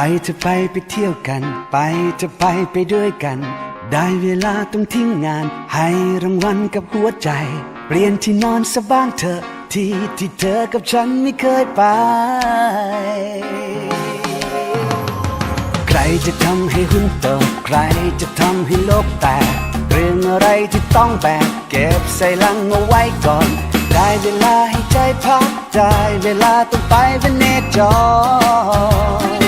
ไปจะไปไปเที่ยวกัน ไปจะไปไปด้วยกัน ได้เวลาต้องทิ้งงาน ให้รางวัลกับหัวใจ เปลี่ยนที่นอนสะบ้างเถอะที่ที่เธอกับฉันไม่เคยไป ใครจะทำให้หุ้นตกใครจะทำให้โลกแตกเรื่องอะไรที่ต้องแบกเก็บใส่ลังเอาไว้ก่อน ได้เวลาให้ใจพักได้เวลาต้องไปเวเนจรเ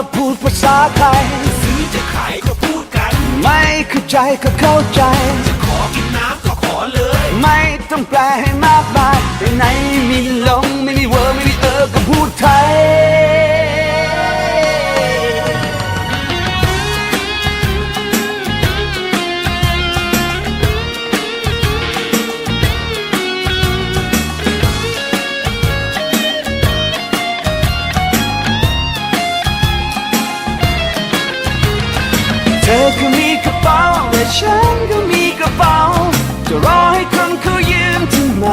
เพราะเราพูดภาษาไทยซื้อจะขายก็พูดกัน ไม่เข้าใจก็เข้าใจ จะขอกินน้ำก็ขอเลย ไม่ต้องแปลให้มากมายไปไหนไม่มีลงไม่มีเวอร์ไม่มีเออก็พูดไทย ฉันก็มีกระเป๋า จะรอให้คนเขายืมทำไม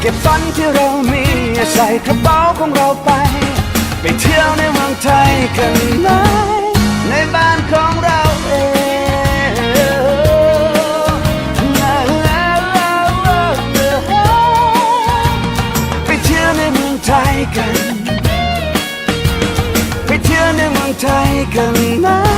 เก็บฝันที่เรามีใส่กระเป๋าของเราไป ไปเที่ยวในเมืองไทยกันไหมในบ้านของเราเองไปเที่ยวในเมืองไทยกัน ไปเที่ยวในเมืองไทยกันไหม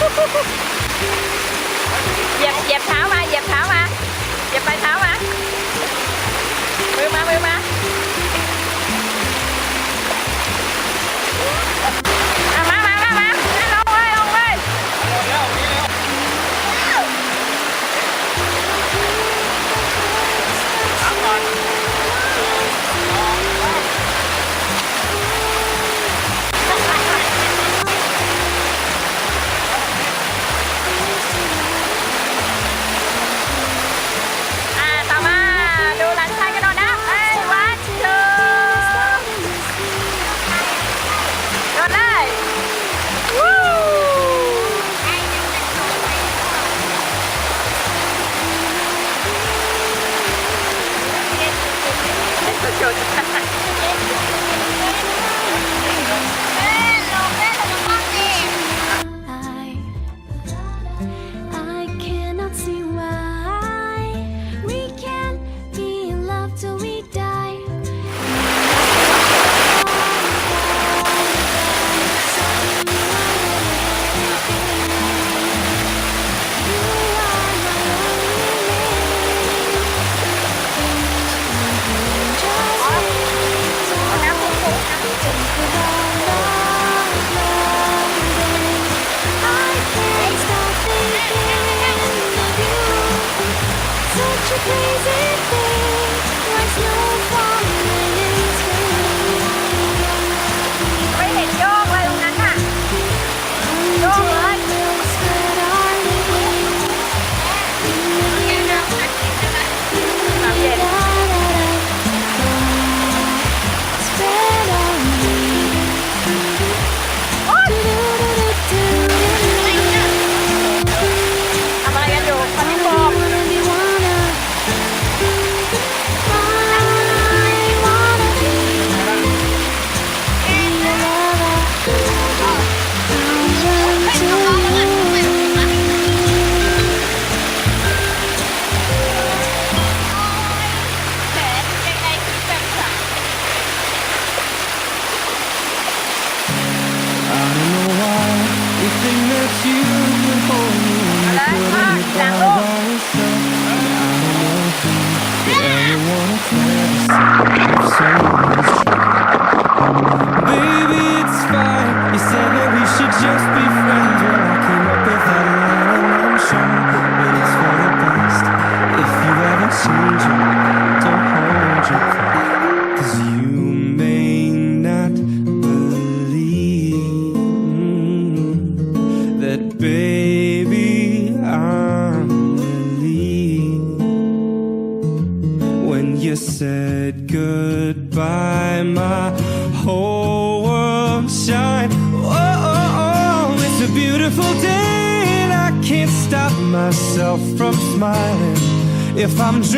Ha ha ha!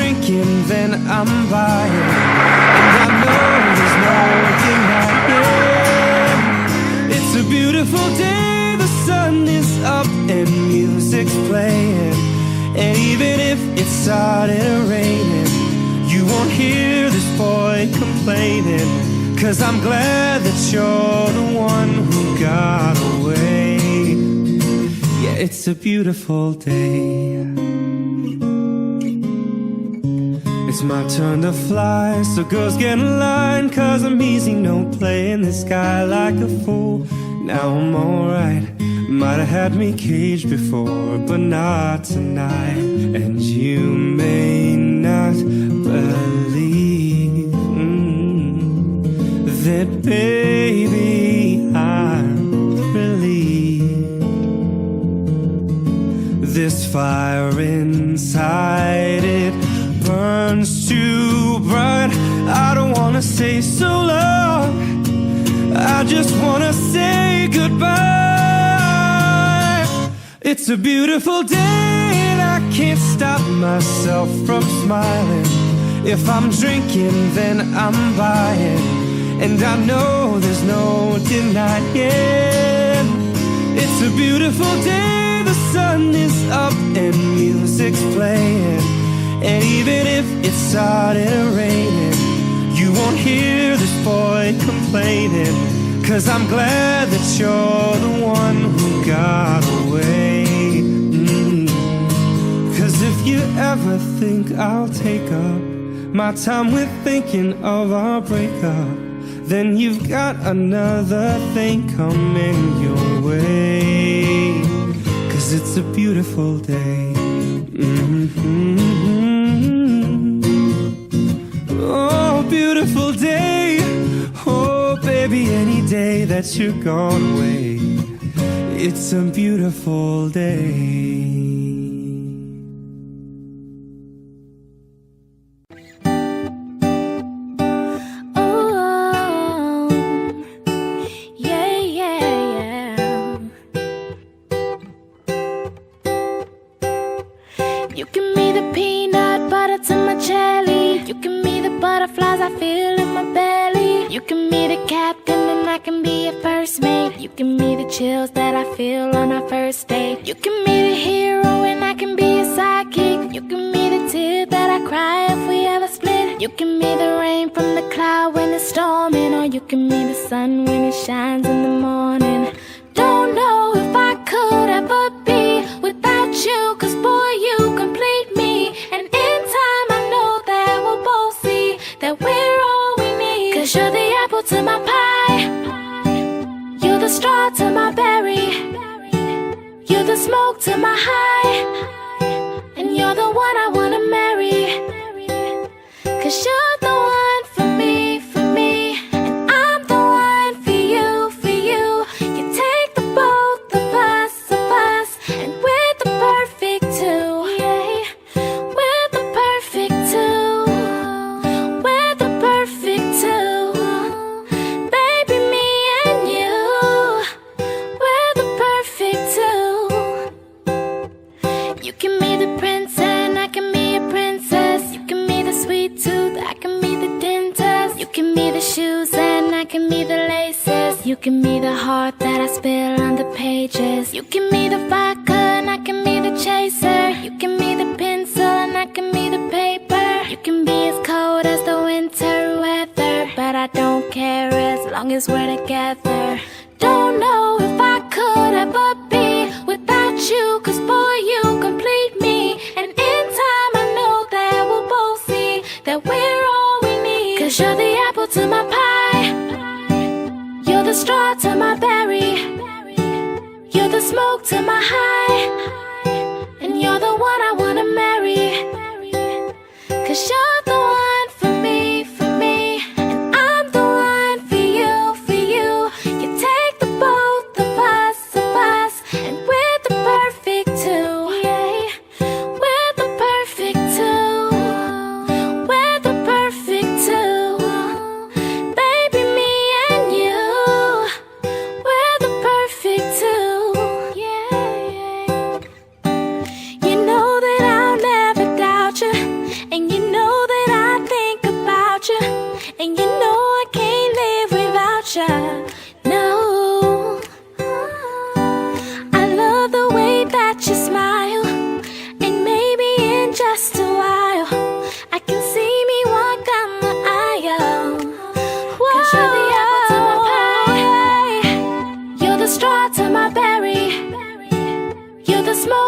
Drinking, then I'm buying. And I know there's no denying. It's a beautiful day, the sun is up and music's playing. And even if it started raining, you won't hear this boy complaining. Cause I'm glad that you're the one who got away. Yeah, it's a beautiful day. It's my turn to fly, so girls get in line. Cause I'm easy, no play in the sky like a fool. Now I'm alright. Might have had me caged before, but not tonight. And you may not believe mm, that, baby, I'm relieved. This fire inside burns too bright. I don't wanna stay so long. I just wanna say goodbye. It's a beautiful day, and I can't stop myself from smiling. If I'm drinking, then I'm buying. And I know there's no denying. It's a beautiful day, the sun is up and music's playing. If it started raining, you won't hear this boy complaining. Cause I'm glad that you're the one who got away. Mm. Cause if you ever think I'll take up my time with thinking of our breakup, then you've got another thing coming your way. Cause it's a beautiful day. Mhm. Oh, baby, any day that you're gone away. It's a beautiful day. Oh, yeah, yeah, yeah. You the peanut butter to my jelly. You the butterflies I feel in my belly. You can be the I can be your first mate. You can be the chills that I feel on our first date. You can be the hero and I can be your sidekick. You can be the tear that I cry if we ever split. You can be the rain from the cloud when it's storming, or you can be the sun when it shines in the morning. Don't know if I could on the pages. You can be the vodka and I can be the chaser. You can be the pencil and I can be the paper. You can be as cold as the winter weather, but I don't care as long as we're together. Don't know if I could ever be without you, cause boy, you complete me. And in time, I know that we'll both see that we're all we need. Cause you're the apple to my pie, you're the straw to my berry, smoke to my high,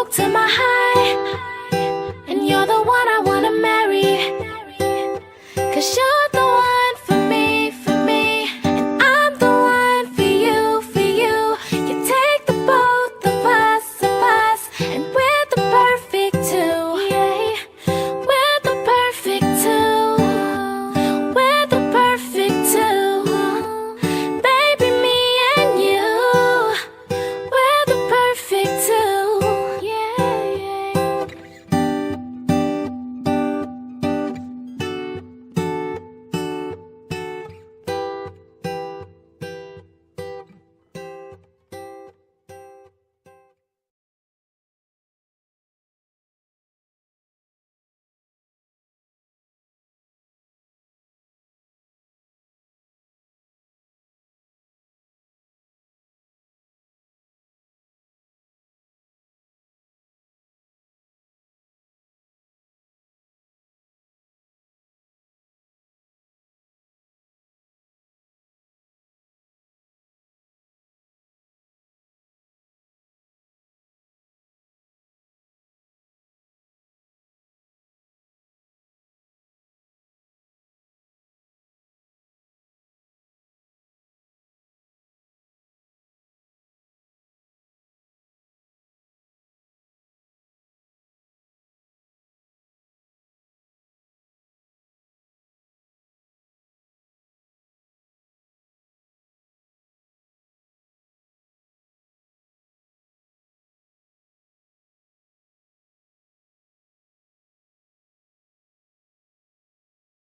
怎么还